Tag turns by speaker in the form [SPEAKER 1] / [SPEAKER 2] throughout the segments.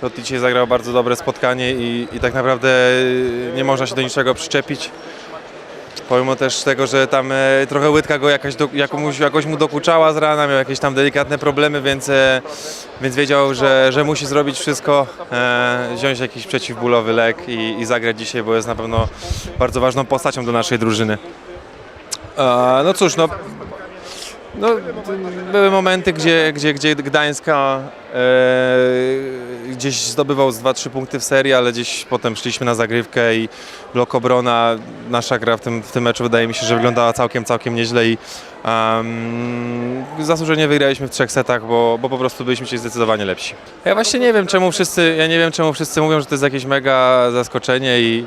[SPEAKER 1] Totti dzisiaj zagrał bardzo dobre spotkanie i, i tak naprawdę nie można się do niczego przyczepić. Pomimo też tego, że tam e, trochę łydka go jakaś do, jakąś, jakoś mu dokuczała z rana, miał jakieś tam delikatne problemy, więc, e, więc wiedział, że, że musi zrobić wszystko, e, wziąć jakiś przeciwbólowy lek i, i zagrać dzisiaj, bo jest na pewno bardzo ważną postacią do naszej drużyny. E, no cóż, no, no, były momenty, gdzie, gdzie, gdzie Gdańska e, gdzieś zdobywał z 2-3 punkty w serii, ale gdzieś potem szliśmy na zagrywkę i blok obrona, nasza gra w tym, w tym meczu wydaje mi się, że wyglądała całkiem, całkiem nieźle i um, zasłużenie wygraliśmy w trzech setach, bo, bo po prostu byliśmy dzisiaj zdecydowanie lepsi. Ja właśnie nie wiem, czemu wszyscy, ja nie wiem, czemu wszyscy mówią, że to jest jakieś mega zaskoczenie i,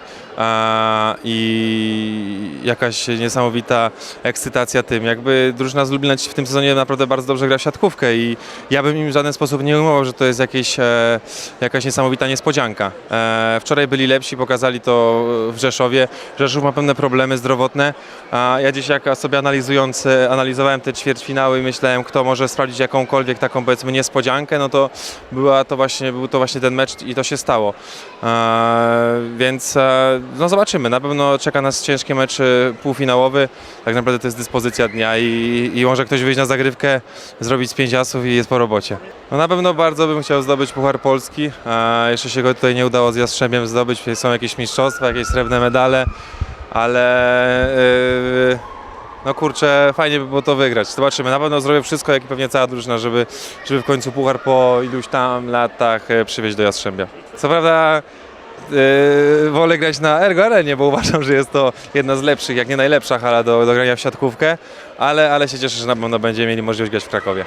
[SPEAKER 1] i jakaś niesamowita ekscytacja tym. Jakby drużyna z Lublina w tym sezonie naprawdę bardzo dobrze gra w siatkówkę i ja bym im w żaden sposób nie ujmował, że to jest jakieś, e, jakaś niesamowita niespodzianka. E, wczoraj byli lepsi, pokazali to w Rzeszowie. Rzeszów ma pewne problemy zdrowotne, a ja dziś jak sobie analizując, e, analizowałem te ćwierćfinały i myślałem, kto może sprawdzić jakąkolwiek taką powiedzmy niespodziankę, no to, była to właśnie, był to właśnie ten mecz i to się stało. Więc no zobaczymy, na pewno czeka nas ciężki mecz półfinałowy, tak naprawdę to jest dyspozycja dnia i, i może ktoś wyjść na zagrywkę, zrobić pięć asów i jest po robocie. No na pewno bardzo bym chciał zdobyć Puchar Polski, a jeszcze się go tutaj nie udało z Jastrzębiem zdobyć, są jakieś mistrzostwa, jakieś srebrne medale, ale yy, no kurczę, fajnie by było to wygrać. Zobaczymy, na pewno zrobię wszystko, jak i pewnie cała drużyna, żeby, żeby w końcu Puchar po iluś tam latach e, przywieźć do Jastrzębia. Co prawda wolę grać na Ergo Arenie, bo uważam, że jest to jedna z lepszych, jak nie najlepsza hala do, do grania w siatkówkę, ale, ale się cieszę, że na pewno będziemy mieli możliwość grać w Krakowie.